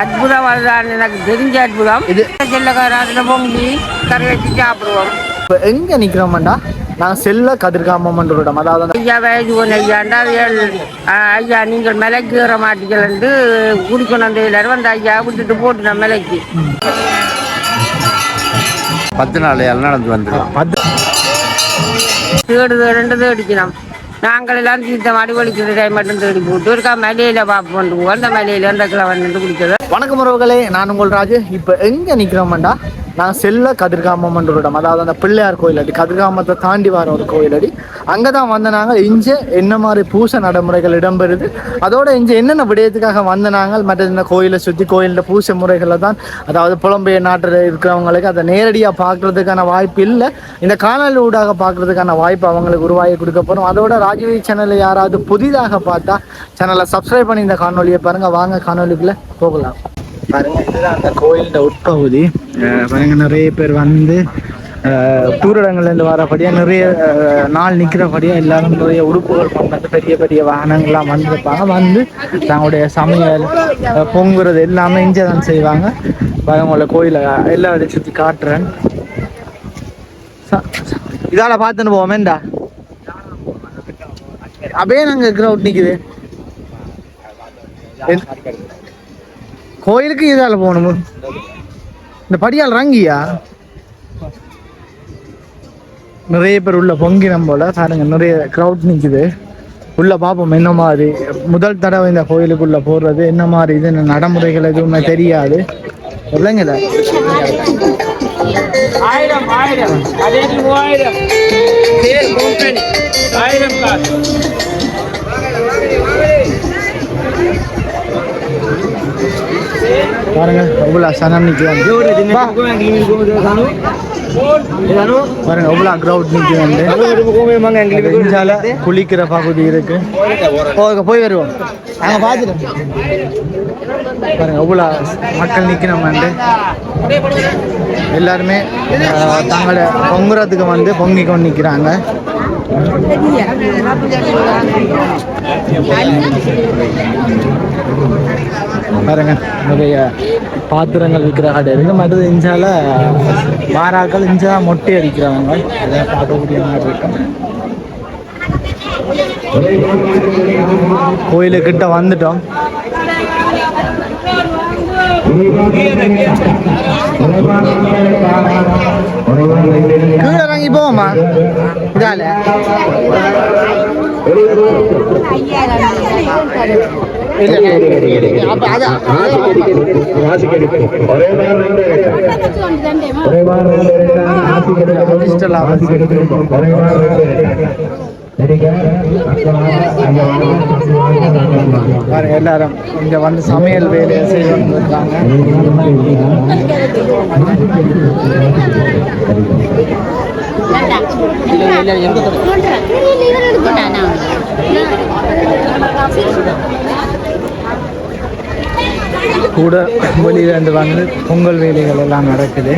அற்புதம் அதுதான் எனக்கு தெரிஞ்ச அற்புதம். இது- செல்லக்காரத்தில் பொங்கி கறி வச்சு சாப்பிடுவோம். இப்போ எங்கே நிற்கிறோம்டா நான் செல்ல கதிர்காமன்ற இடம் அதாவது ஐயா வயசு ஒன்று ஐயாண்டா ஐயா நீங்கள் மலைக்கு ஏற மாட்டீங்கள்ட்டு குடிக்கணும் அந்த எல்லாரும் வந்து ஐயா விட்டுட்டு போட்டு நான் மலைக்கு பத்து நாள் நடந்து வந்துடும். பத்து தேடு தேடுண்டு தேடிக்கணும். நாங்கள் எல்லாம் இந்த மாடி டைம் மட்டும் தேடி போட்டு இருக்கா மலையில பார்ப்போம் பண்ணுவோம் அந்த மலையில அந்த கிழவன் நின்று குடிக்கிறது. வணக்கம் உறவுகளே நான் உங்கள் ராஜு. இப்போ எங்கே நிற்கிறோம்டா நான் செல்ல கதிர்காமன்ற இடம். அதாவது அந்த பிள்ளையார் கோயில் அடி கதிர்காமத்தை தாண்டி வர ஒரு கோயில் அடி. அங்கே தான் வந்த நாங்கள் இங்கே என்ன மாதிரி பூச நடைமுறைகள் இடம்பெறுது. அதோட இங்கே என்னென்ன விடயத்துக்காக வந்த நாங்கள் மற்ற இந்த கோயிலை சுற்றி கோயிலில் பூச முறைகளை தான் அதாவது புலம்பெயர் நாட்டில் இருக்கிறவங்களுக்கு அதை நேரடியாக பார்க்குறதுக்கான வாய்ப்பு இல்லை. இந்த காணொலி ஊடாக பார்க்குறதுக்கான வாய்ப்பு அவங்களுக்கு உருவாகி கொடுக்க போகிறோம் அதோட ராஜவி சேனலை யாராவது புதிதாக பார்த்தா சேனலை சப்ஸ்கிரைப் பண்ணி இந்த காணொலியை பாருங்கள் வாங்க காணொலிக்குள்ளே போகலாம். பாருங்க இதுதான் அந்த கோயிலோட உட்பகுதி. பாருங்க நிறைய பேர் வந்து தூரடங்கள்லேருந்து தூரடங்கள்ல இருந்து வரபடியா நிறைய நாள் நிற்கிறபடியாக எல்லாரும் நிறைய உடுப்புகள் கொண்டு பெரிய பெரிய வாகனங்கள்லாம் வந்திருப்பாங்க. வந்து தங்களுடைய சமையல் பொங்குறது எல்லாமே இங்கே தான் செய்வாங்க. பாருங்க உங்களை கோயிலை எல்லா இதை சுற்றி காட்டுறேன். ச- இதால பார்த்துன்னு போவோமேண்டா அப்படியே நாங்கள் கிரவுட் நிற்குது கோயிலுக்கு இதால போகணும்? இந்த படியால் ரங்கியா? நிறைய பேர் உள்ள பொங்கினம் போல பாருங்க நிறைய க்ரௌட் நிக்குது. உள்ள பார்ப்போம் என்ன மாதிரி முதல் தடவை இந்த கோயிலுக்குள்ள போடுறது என்ன மாதிரி இது என்ன நடைமுறைகள் எதுவுமே தெரியாது. இல்லைங்களா ஆயிரம் ஆயிரம். ஆயிரம் பாருங்க எவ்வளோ சனம் நிற்கிறாங்க பாருங்க எவ்வளோ க்ரௌட் நிற்கிறாங்க இஞ்சால குளிக்கிற பகுதி இருக்கு. போக போய் வருவோம். அங்கே பார்த்துட்டு பாருங்க எவ்வளோ மக்கள் நிற்கிறோம்ண்டு எல்லாருமே தங்களை பொங்குறதுக்கு வந்து பொங்கி கொண்டு நிற்கிறாங்க பாருங்க நிறைய பாத்திரங்கள் விற்கிற கடை இருக்கு மற்றது இஞ்சால வாராக்கள் இஞ்சா மொட்டை அடிக்கிறவங்க. அதை பார்க்கக்கூடிய மாதிரி இருக்கும் கோயிலுக்கிட்ட வந்துட்டோம். கீழே இறங்கி போவோமா இதால. எல்லாரும் இங்க வந்து சமையல் வேலையை செய்து வந்திருக்காங்க கூட வெளியிலேருந்து வந்து பொங்கல் வேலைகள் எல்லாம் நடக்குது.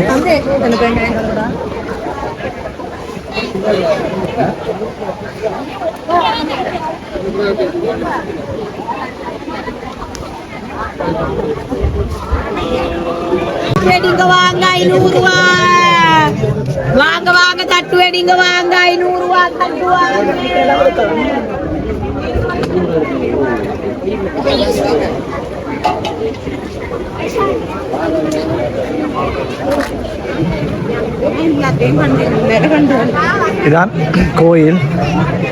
வெடிங்க வாங்க ஐநூறு வாங்க வாங்க தட்டு வெடிங்க வாங்க ஐநூறு தட்டு வாங்க இதான் கோயில்.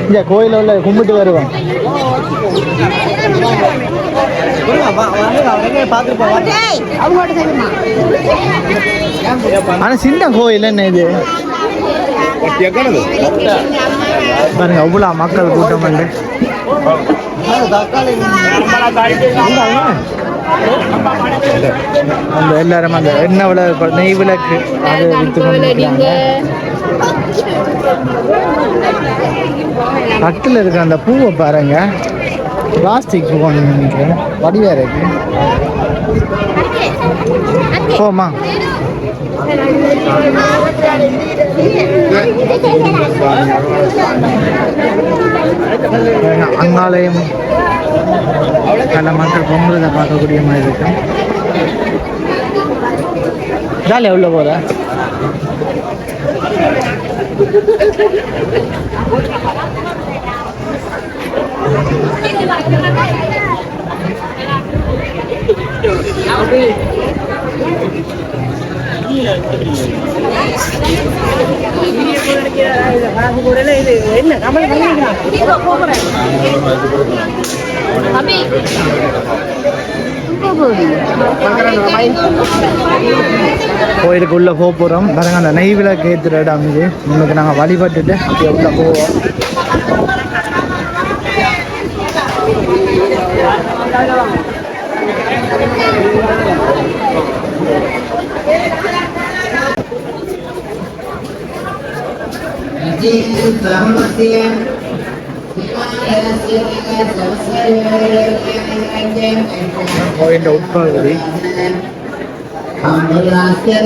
இந்த கோயில உள்ள கும்பிட்டு வருவோம். ஆனா சின்ன கோயில் என்ன இது? பாருங்க அவ்வளோ மக்கள் கூட்டம் வந்து அந்த எல்லாரும் அந்த எண்ணெய் விளக்கு நெய் விளக்கு அது தட்டில் இருக்க அந்த பூவை பாருங்க. பிளாஸ்டிக் பூவான்னு நினைக்கிறேன். வடிவா இருக்கு. போமா அங்காலயம் பல மக்கள் பொங்கலை பார்க்கக்கூடிய மாதிரி இருக்கும் ஜாலியாக உள்ள போகிற கோயிலுக்கு உள்ள போக போகிறோம் பாருங்க அந்த நெய் விளக்கு ஏற்றுற இடம் இது உங்களுக்கு நாங்கள் வழிபட்டுட்டு அப்படியே உள்ள போவோம் Thank you. கோயில உட்காகுதி ஆச்சரிய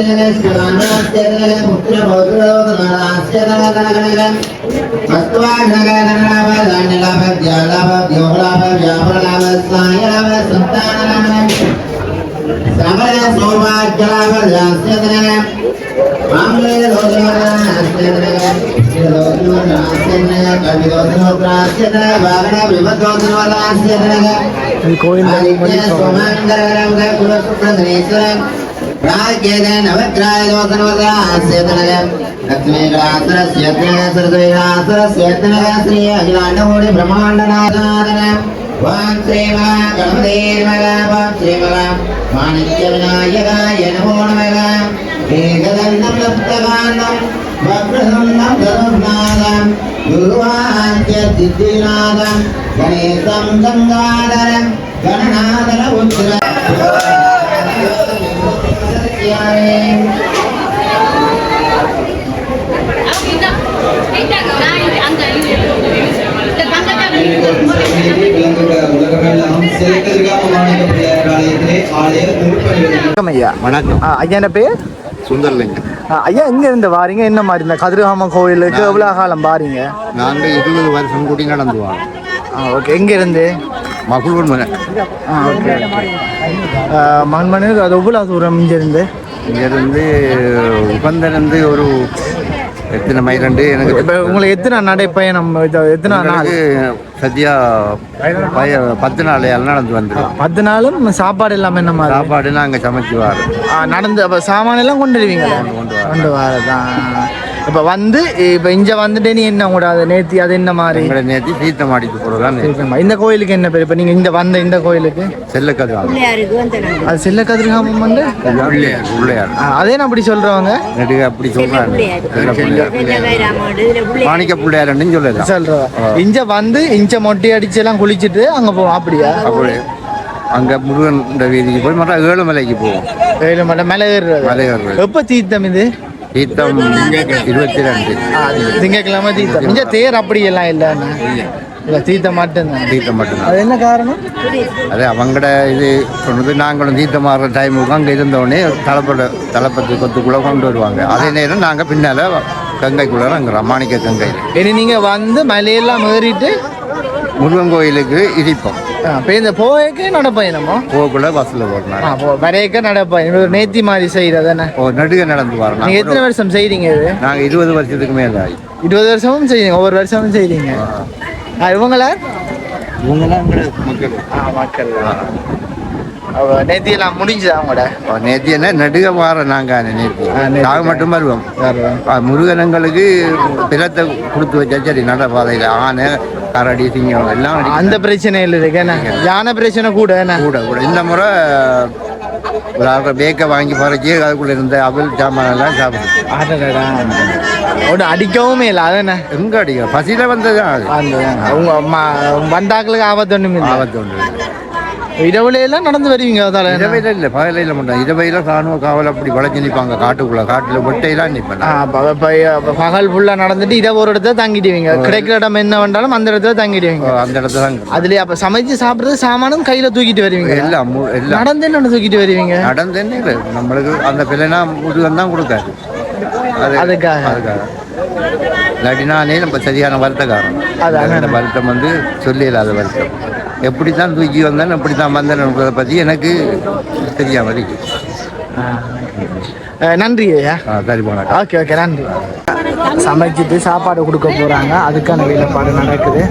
సమయ సౌభాగ్యలాభ్యాస్యతనే లక్ష్మీరాసురస్యత్నగ సరస్వీరాసురస్యత్నగ శ్రీ అఖిలాండమూడి బ్రహ్మాండనాథనాథనం వాన్ శ్రీమలా గణపదేర్మలా వాన్ శ్రీమలా వాణిజ్య వినాయకాయ నమో నమలా ఏకదండం సప్తకాండం వక్రదండం గణేశం గంగాధర గణనాథర ఉద్ర అంత உலகமெல்லாம் பிள்ளையார் ஆலயத்திலே ஆலய திருப்பணி வணக்கம். ஐயா வணக்கம் ஐயா என்ன பேர்? சுந்தர்லிங்கம் ஐயா எங்க இருந்து வாரீங்க? என்ன மாதிரி இந்த கதிர்காம கோயிலுக்கு எவ்வளோ காலம் வாரீங்க? நாங்கள் இருபது வருஷம் கூடி நடந்து வரோம். ஓகே. எங்க இருந்து மனை ஆ ஓகே மண்மணி அது எவ்வளோ தூரம் இங்க இருந்து இங்கேருந்து உகந்திருந்து ஒரு எத்தனை மைலண்டு எனக்கு இப்போ உங்களுக்கு எத்தனை நடைப்பயணம்? எத்தனை நாள்? சத்யா பய பத்து நாள் எல்லாம் நடந்து வந்துடும் பத்து நாளும் சாப்பாடு இல்லாமல் என்ன மாதிரி? சாப்பாடு நாங்கள் சமைச்சு வரோம் நடந்து அப்போ சாமான் எல்லாம் கொண்டு வருவீங்க கொண்டு வரதான் இப்போ வந்து இப்போ இங்கே வந்துட்டு நீ என்ன கூடாது நேத்தி அது என்ன மாதிரி? நேற்று தீர்த்தம் அடித்து சரிம்மா. இந்த கோயிலுக்கு என்ன பேர்? இப்போ நீங்கள் இந்த வந்த இந்த கோயிலுக்கு? செல்லக்கது அது சில்ல கதிர்காமம் வந்து பிள்ளையார் பிள்ளையார் ஆ, அதே நான் அப்படி சொல்கிறவங்க நெடுக அப்படி சொல்கிறாங்க செல்ல பிள்ளையார். மாணிக்க பிள்ளையார்ன்னு சொல்லலாம் சொல்கிறவங்க இங்க வந்து இஞ்ச மொட்டை அடிச்சு எல்லாம் குளிச்சுட்டு அங்கே போவோம் அப்படியா? அப்படி. அங்கே முருகன் வீதிக்கு போய் மற்ற ஏழுமலைக்கு போவோம். ஏழு மலை மேலே ஏறுறது. மலை ஏறுறது. எப்போ தீர்த்தம் இது? தீர்த்தம் இருபத்தி ரெண்டு ஆ, திங்கட்கிழமை தீர்த்தம் இங்க தேர் அப்படி எல்லாம் இல்லைண்ணா இல்லை. தீர்த்தம் மட்டும்தான். தீர்த்தம் மட்டும்தான். அது என்ன காரணம்? அது அவங்கட இது சொன்னது நாங்களும் தீர்த்தம் மாறுற டைமுக்கு அங்கே இருந்தோடனே தலைப்பட தலைப்பத்து கொத்துக்குள்ளே கொண்டு வருவாங்க. அதே நேரம் நாங்கள் பின்னால் கங்கைக்குள்ளே நாங்கள் மாணிக்க கங்கையில் இனி நீங்க வந்து மலையெல்லாம் ஏறிட்டு முருகன் கோயிலுக்கு இடிப்போம். இப்போ இந்த போய்க்கு நடப்பயணமோ? போகக்குள்ள பஸ்ஸில் போகிறோம் ஆ போ வரையக்க நடப்பயணம். நேத்தி மாதிரி செய்யறதானே ஓ நடுக நடந்து வரோம். நீங்க எத்தனை வருஷம் செய்றீங்க இது? நாங்கள் இருபது வருஷத்துக்கு மேலே ஆகி இருபது வருஷமும் செய்றீங்க ஒவ்வொரு வருஷமும் செய்றீங்க ஆ, இவங்களா எங்களோட மக்கள். ஆ மக்கள். அவ நேத்தி எல்லாம் முடிஞ்சுதா அவங்களோட? நேற்று என்ன நடுக வார நாங்கள் நேற்று. நாங்கள் மட்டும் வருவோம். முருகனங்களுக்கு பிறத்தை கொடுத்து வச்சா சரி நடப்பாதையில் ஆனை கரடி சிங்கம் எல்லாம் அந்த பிரச்சனை இல்லை இருக்கு என்ன? யானை பிரச்சனை கூட என்ன? கூட கூட. இந்த முறை பேக்கை வாங்கி பறக்கி அதுக்குள்ள இருந்த அவல் சாமான் எல்லாம் சாப்பிடுது. அடிக்கவும் இல்லை. அதானே எங்க அடிக்க பசியில வந்ததுதான் அது. ம- வந்தாக்களுக்கு ஆபத்து ஒன்றும் இல்லை ஆபத்து ஒன்று எல்லாம் நடந்து வருவீங்க அதால இரவையில இல்லை பகலையில மட்டும் இரவையில ராணுவ காவல் அப்படி வளைஞ்சு நிற்பாங்க காட்டுக்குள்ள காட்டுல வெட்டையெல்லாம் நிற்பாங்க பகல் ஃபுல்லா நடந்துட்டு இரவு ஒரு இடத்துல தங்கிடுவீங்க கிடைக்கிற இடம் என்ன வேண்டாலும் அந்த இடத்துல தங்கிடுவீங்க அந்த இடத்துல தான் அதுலயே அப்ப சமைச்சு சாப்பிடுறது சாமானும் கையில தூக்கிட்டு வருவீங்க எல்லாம் எல்லாம் நடந்து என்ன தூக்கிட்டு வருவீங்க நடந்தேன்னு இல்லை நம்மளுக்கு அந்த பிள்ளைனா முருகன் தான் கொடுக்காது அது அதுக்காக. அதுக்காக இல்லாட்டி நானே நம்ம சரியான வருத்தக்காரன் அதான். அந்த வருத்தம் வந்து சொல்லிடலாத வருத்தம் எப்படி தான் தூக்கி வந்தேன் எப்படி தான் வந்தேன்றதை பற்றி எனக்கு தெரியாம இருக்கு. நன்றி ஐயா. சரி போனாக்கா ஓகே ஓகே நன்றி. சமைச்சிட்டு சாப்பாடு கொடுக்க போறாங்க. அதுக்கான வேலைப்பாடு நடக்குது.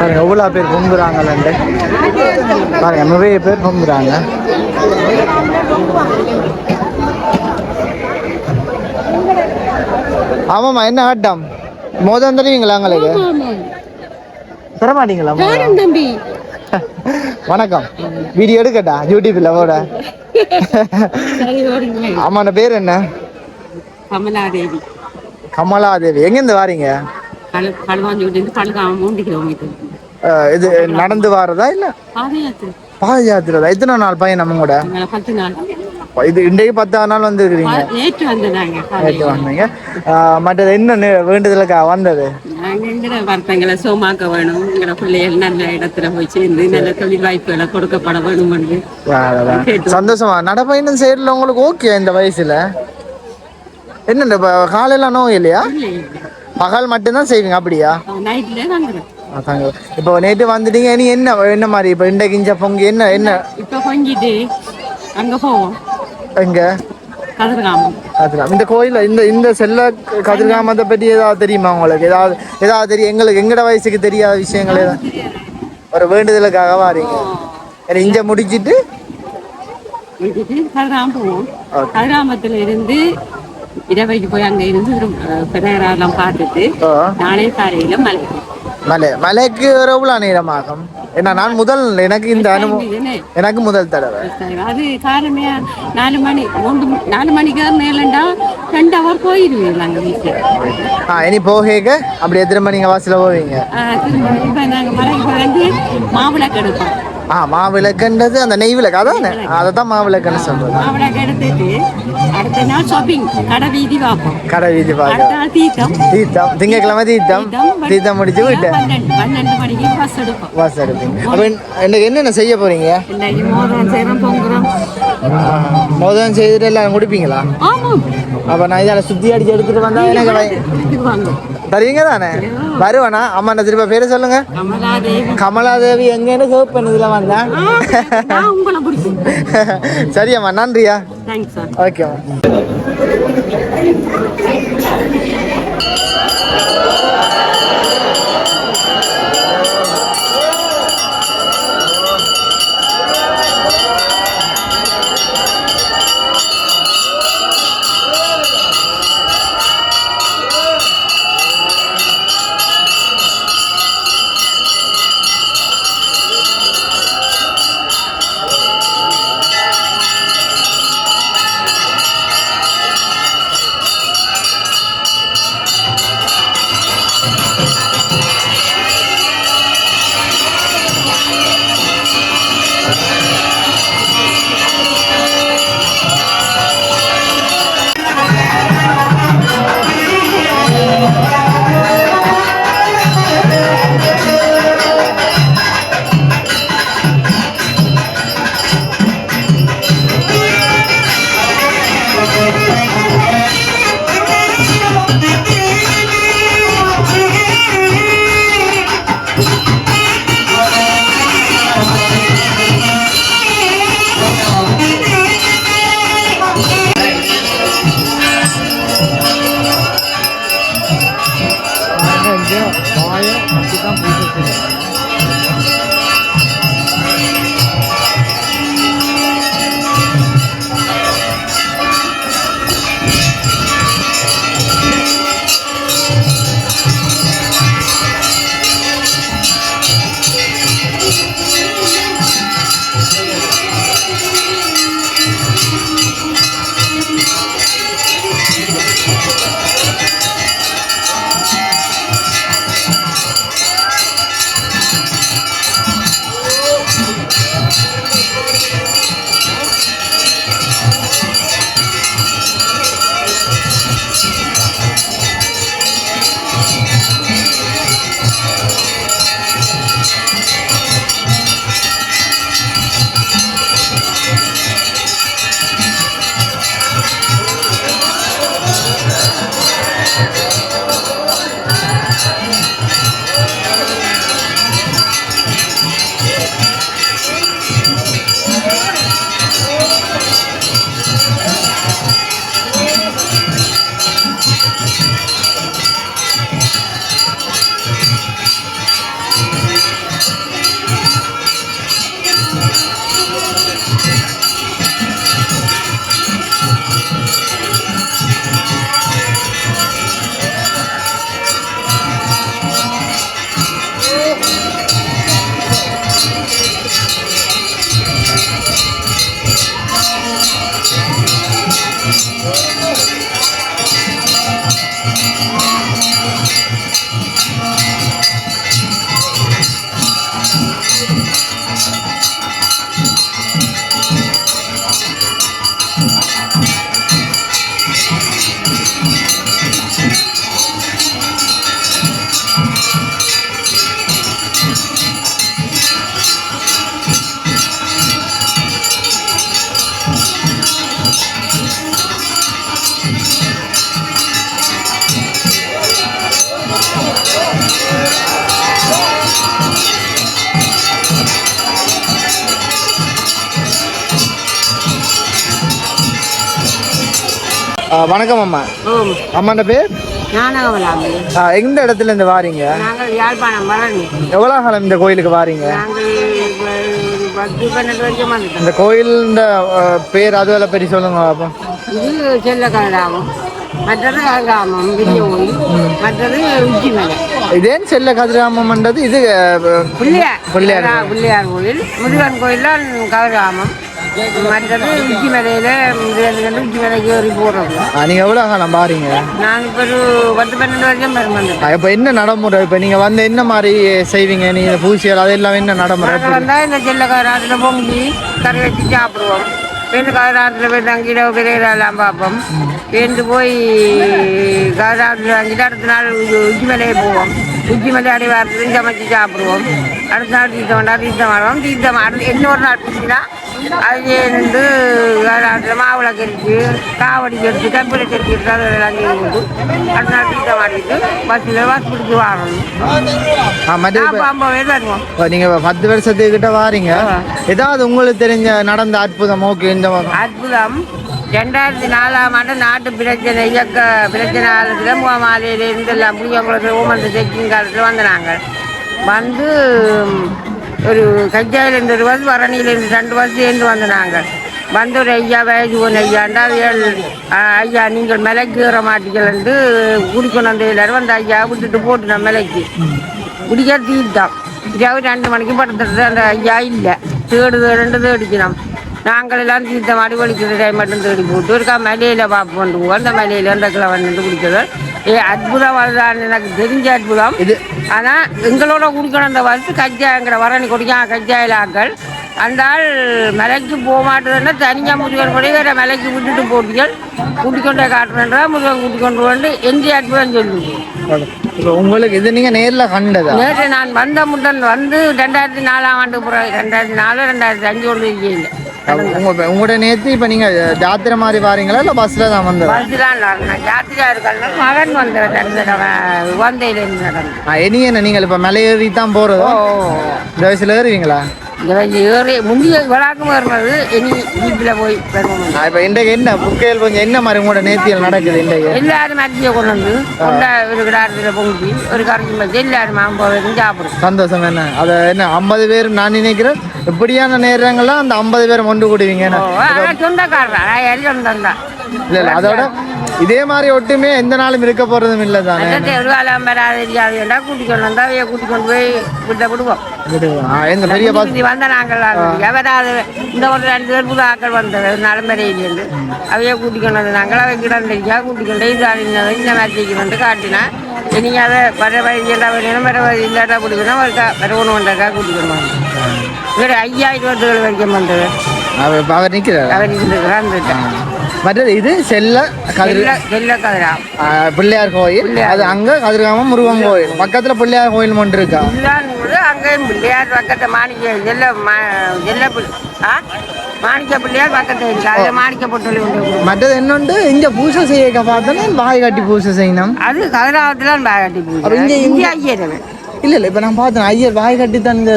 பாருங்க எவ்வளோ பேர் பொங்குறாங்கல்ல பாருங்க நிறைய பேர் பொங்குறாங்க. ஆமாம்மா என்ன ஆட்டம்? மோதம் தருவீங்களா உங்களுக்கு தர மாட்டீங்களா மோதிரம்? தம்பி? வணக்கம். வீடியோ எடுக்கட்டா? யூடியூப்ல போட. சரி ஓடுங்க. ஆமான பேர் என்ன? கமலாதேவி. கமலாதேவி. எங்கேருந்து வாரீங்க? இது நடந்து வாரதா இல்ல? பாதயாத்திரை பாதயாத்திரதா எத்தனை நாள் பையன் நம்ம கூட? பத்து நாள். இது இன்றைக்கு பத்தாவது நாள் வந்துருக்கிறீங்க. நேற்று வந்து நாங்க நேற்று வந்தீங்க. மற்றது என்ன வேண்டுதலுக்கா வந்தது? எங்கட வருத்தங்களை சோமாக்க வேணும். எங்கட பிள்ளைகள் நல்ல இடத்துல போய் சேர்ந்து நல்ல தொழில் வாய்ப்புகளை கொடுக்கப்பட வேணும். சந்தோஷமா? நடப்பயணம் செய்யறதுல உங்களுக்கு ஓகே இந்த வயசுல? என்ன காலையெல்லாம் நோய் இல்லையா? பகல் மட்டும்தான் செய்வீங்க அப்படியா? அதாங்க. இப்போ நேற்று வந்துட்டீங்க நீ என்ன என்ன மாதிரி இப்போ இன்றைக்கு இஞ்ச பொங்கி என்ன என்ன? இப்ப கொஞ்சிட்டு அங்க போவோம். எங்க? கதிர்காமம். இந்த கோயில் இந்த இந்த செல்ல கதிர்காமத்தை பற்றி ஏதாவது தெரியுமா உங்களுக்கு? ஏதாவது ஏதாவது தெரியும் எங்களுக்கு எங்கட வயசுக்கு தெரியாத விஷயங்கள் ஏதாவது? ஒரு வேண்டுதலுக்காக வாரீங்க. இங்க முடிச்சிட்டு? கதிர்காமத்துல இருந்து இரவைக்கு போய் அங்க இருந்து பெரியரெல்லாம் பார்த்துட்டு நாளை காலையில மலை மலை மலைக்கு எவ்வளோ நேரமாகும் ஏன்னா நான் முதல் எனக்கு இந்த அனுபவம் எனக்கு முதல் தடவை அது காலமே நாலு மணி மூன்று நாலு மணிக்கு நேரம்டா ரெண்டு ஹவர் போயிடுவீங்க அங்க வீட்டுல ஆ இனி போகேக்க அப்படியே திரும்ப நீங்க வாசல போவீங்க திரும்ப இப்ப மலைக்கு வந்து மாவிளக்கு எடுப்போம் ஆ மாவிளக்குன்றது அந்த நெய் விளக்கு அதானே? அதை தான் மாவிளக்குன்னு சொல்றது. மாவிளக்கு எடுத்துட்டு அடுத்த நாள் ஷாப்பிங் கடை வீதி பார்ப்போம். கடை வீதி நாள் தீர்த்தம். தீர்த்தம். திங்கக்கிழமை தீர்த்தம். தீர்த்தம் முடிச்சு விட்டு. பன்னெண்டு மணிக்கு பஸ் எடுப்போம். வாசல் எடுப்பீங்க. அப்போ இன்னைக்கு என்னென்ன செய்ய போறீங்க? மோதிரம் செய்கிறோம் பொங்குறோம் மோதம் செய்துட்டு எல்லாம் குடிப்பீங்களா? ஆமாம். அப்போ நான் இதால சுத்தி அடிச்சு எடுத்துட்டு வந்தா எனக்கு தருவீங்க தானே? வருவேனா? அம்மா நான் திரும்ப பேரை சொல்லுங்க. கமலாதேவி. எங்கன்னு ஹோப் பண்ணதுல வந்தேன் பிடிக்கும் சரியம்மா நன்றியா? சார் ஓகேம்மா வந்து வாயை அப்படி தான் போயிட்டு இருக்குது வணக்கம் அம்மா. அம்மாண்ட பேர்? எந்த இடத்துல இருந்து வாரீங்க எவ்வளோ காலம் இந்த கோயிலுக்கு வாரீங்க? இந்த கோயில் இந்த பேர் அதுவரை பற்றி சொல்லுங்க பாப்போம் இது செல்ல கதிராமம் மற்றது கதிராமம் பெரிய கோயில். மற்றது உச்சிமலை இதேன் செல்ல கதிராமம்ன்றது இது பிள்ளையார். பிள்ளையார் பிள்ளையார் கோயில். முருகன் கோயில் தான் கதிராமம் மற்றது உச்சிமலையில் முருகன் உச்சிமலைக்கு ஏறி போடுறது ஆ, நீங்க எவ்வளோ காலம் நான் இப்போ ஒரு பத்து பன்னெண்டு வரைக்கும் பெரும் வந்துட்டேன் ஆ, இப்ப என்ன நடைமுறை? இப்ப நீங்க வந்து என்ன மாதிரி செய்வீங்க? நீங்க பூசியல் அதெல்லாம் என்ன நடைமுறை? நாங்கள் வந்தால் இந்த செல்ல கதிராத்தில் பொங்கி கறி வச்சு சாப்பிடுவோம். கதிராத்தில் போய் தங்கிட விரையிலாம் பார்ப்போம். பேருந்து போய் கதிராத்தில் வாங்கிட்டு அடுத்த நாள் உச்சி- போவோம். உச்சிமலை அடிவாரத்துலையும் சமைச்சு சாப்பிடுவோம். அடுத்த நாள் தீர்த்தம் வேண்டா தீர்த்தம் தீர்த்தம் அடுத்து இன்னொரு நாள் பிடிச்சினா அது மாவுளை கறிச்சு காவடி கறிச்சு கப்பிலை கறிச்சு அதெல்லாம் செய்து கொண்டு அடுத்த நாள் தீர்த்தம் ஆடிட்டு பஸ்ஸில் பஸ் பிடிச்சி வாங்கணும் ஆ, மற்றது இப்ப- அப்போ ஐம்பது பேர் வருவோம். இப்ப நீங்க பத்து வருஷத்துக்கிட்ட வாரீங்க? ஏதாவது உங்களுக்கு தெரிஞ்ச நடந்த அற்புதம் ஓகே இந்த. அற்புதம் ரெண்டாயிரத்தி நாலாம் ஆண்டு நாட்டு பிரச்சனை இயக்க பிரச்சனை காலத்தில் முகமாலையிலேருந்து எல்லாம் புளியங்குளத்தில் ஓமந்த செக்கிங் காலத்தில் வந்து நாங்கள் வந்து ஒரு கஜாயிலேருந்து ஒரு வருஷம் வரணியிலேருந்து ரெண்டு பஸ் சேர்ந்து வந்து நாங்கள் வந்து ஒரு ஐயா வயசு ஒன்று ஐயாண்டா ஏழு ஐயா நீங்கள் மலைக்கு ஏற குடிக்கணும் அந்த எல்லாரும் வந்து ஐயா விட்டுட்டு போட்டு நான் மலைக்கு. குடிக்க தீர்த்தான் இரவு ரெண்டு மணிக்கு படுத்துட்டு அந்த ஐயா இல்லை. தேடு ரெண்டு தேடிக்கணும். நாங்கள் மாடி வலிக்கிற டைம் மட்டும் தேடி போட்டு இருக்கா? மலையில பார்ப்போம் அந்த மலையில அந்த கிழவன் நின்று குடிக்கிறது ஏ அற்புதம் அதுதான் எனக்கு தெரிஞ்ச அற்புதம். இது ஆனா எங்களோட குடிக்கணும் அந்த வருஷம் கஜாங்கிற வரணி குடிக்காம கஜாயிலாக்கள் அந்த ஆள் மலைக்கு போக மாட்டேதுன்னா தனியாக முருகன் கூட வேற மலைக்கு விட்டுட்டு போட்டீர்கள் கூட்டிக்கொண்டே காட்டுறேன்றா முருகன் கூட்டிக்கொண்டு வந்து எந்த அற்புதம் இப்ப உங்களுக்கு இது நீங்க நேர்ல கண்டதா? நேற்று நான் வந்த முடன் வந்து ரெண்டாயிரத்தி நாலாம் ஆண்டு பிறகு ரெண்டாயிரத்தி நாலு ரெண்டாயிரத்தி அஞ்சு ஒன்று இல்லை உங்க உங்களோட நேத்து இப்ப நீங்க ஜாத்திரை மாதிரி வாரீங்களா இல்ல பஸ்ல தான் நான் ஜாத்திரா இருக்கணும் மகன் வந்த இனி என்ன நீங்கள் இப்ப மலை ஏறி தான் போறதோ இந்த வயசுல ஏறுவீங்களா? ஏறி முந்திய விழாக்கும் வருவது இனி வீட்டில் போய் ஆ, இப்ப இன்றைக்கு என்ன புக்கையில் கொஞ்சம் என்ன மாதிரி உங்களோட நேர்த்தியில் நடக்குது இன்றைக்கு? எல்லாரும் அரிசியை கொண்டு வந்து கொண்டா ஒரு கிடாரத்தில் பொங்கி ஒரு கரைச்சி வச்சு எல்லாரும் மாம்பழம் சாப்பிடும் சந்தோஷம் என்ன? அதை என்ன ஐம்பது பேர் நான் நினைக்கிறேன் இப்படியான நேரங்கள்லாம் அந்த ஐம்பது பேர் ஒன்று கூடுவீங்க சொந்தக்காரர் சொந்தம் இல்ல இல்ல அதோட இதே மாதிரி ஒட்டுமே எந்த நாளும் இருக்க போறதும் இல்லை தானே? காலம் வராது தெரியாதுண்டா கூட்டிக் கொண்டு வந்தா அவைய கூட்டிக் கொண்டு போய் விட்ட விடுவோம். எங்க பெரிய இது வந்த நாங்கள் வராது இந்த ஒரு ரெண்டு பேர் புது ஆக்கள் வந்தது நலம்பரையிலேருந்து அவைய கூட்டிக் கொண்டு வந்து நாங்கள் அவை கிடந்திருக்கா கூட்டிக் கொண்டு இது அறிஞர் இந்த மாதிரி கொண்டு காட்டினா நீங்கள் அதை வர வழி எல்லாம் வரணும் வர வழி இல்லாட்டா பிடிக்கணும் ஒரு வர ஒன்று ஒன்றக்கா கூட்டிக் கொண்டு வந்து வேறு ஐயாயிரம் வருடங்கள் வரைக்கும் வந்தது. அவர் இப்ப அவர் நிக்கிறார் அவர் இருந்துட்டான் மற்றது இது செல்ல கதிர் பிள்ளையார் கோயில். அது அங்க கதிர்காமம் முருகன் கோயில். பக்கத்துல பிள்ளையார் கோயில் ஒன்று இருக்கா? அங்கேயும் பிள்ளையார் பக்கத்து மாணிக்க பிள்ளை ஆ? மாணிக்க பிள்ளையார் பக்கத்தில் இருக்கு அதில் மாணிக்க பொட்டல் உண்டு மற்றது என்னொண்டு? இங்க பூஜை செய்ய பார்த்தோன்னா வாய் காட்டி பூஜை செய்யணும். அது கதிராவத்தில் பாகாட்டி அப்ப பூஜை. இங்க இங்கே ஐயர் இல்ல இல்ல இப்ப நான் பார்த்தேன் ஐயர் வாய் கட்டி தான் இந்த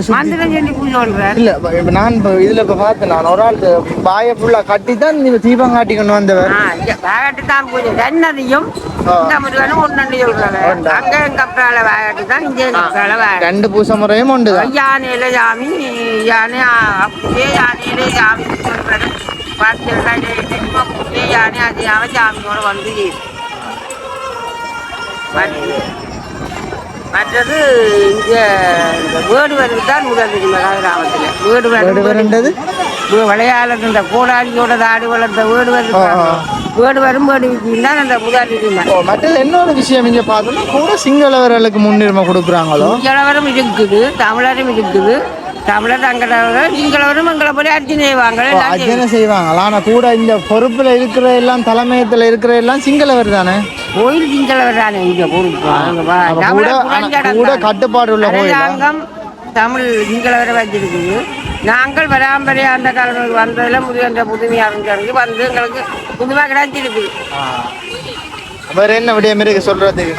இல்ல இப்ப- நான் இப்ப இதுல இப்ப பார்த்தேன் நான் ஒரு ஆள் வாயை ஃபுல்லா கட்டி தான் இந்த தீபம் காட்டி கொண்டு வந்தவர். பாகாட்டி தான் பூஜை. தன்னதையும் ரெண்டு பூசை முறையும் உண்டு யானையில சாமி யானை அப்படியே யானையில சாமி யானை அதிகாம சாமியோட வந்து மற்றது இங்க இந்த வேடுவருக்கு தான் முதல் தெரியுமா கிராமத்தில் வேடுவர் வேடுவர் என்றது? விளையாடுறது இந்த கோடாலியோட தாடி வளர்த்த வேடுவர். வேடுவரும் வேடுவிக்கும் தான் அந்த முதல் தெரியுமா ஓ, மற்றது இன்னொரு விஷயம் இங்க பார்த்தோம்னா கூட சிங்களவர்களுக்கு முன்னுரிமை கொடுக்குறாங்களோ? சிங்களவரும் இருக்குது தமிழரும் இருக்குது. தமிழர் தங்களவரும் சிங்களவரும் எங்களை போல அர்ச்சனை செய்வாங்க. அர்ச்சனை செய்வாங்க. ஆனா கூட இந்த பொறுப்புல இருக்கிற எல்லாம் தலைமையத்துல இருக்கிற எல்லாம் சிங்களவர் தானே? கோயில் சிங்களவர் தானே இங்க கூட- கட்டுப்பாடு உள்ள கோயிலா? அரசாங்கம் தமிழ் சிங்களவரை வச்சிருக்குது. நாங்கள் பராம்பரையா அந்த காலங்களுக்கு வந்ததுல முருகன்ற புதுமையா இருந்தவங்க வந்து எங்களுக்கு புதுமை கிடைச்சிருக்கு. வேற என்ன விடயம் இருக்கு சொல்றதுக்கு?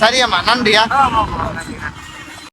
சரியம்மா நன்றியா?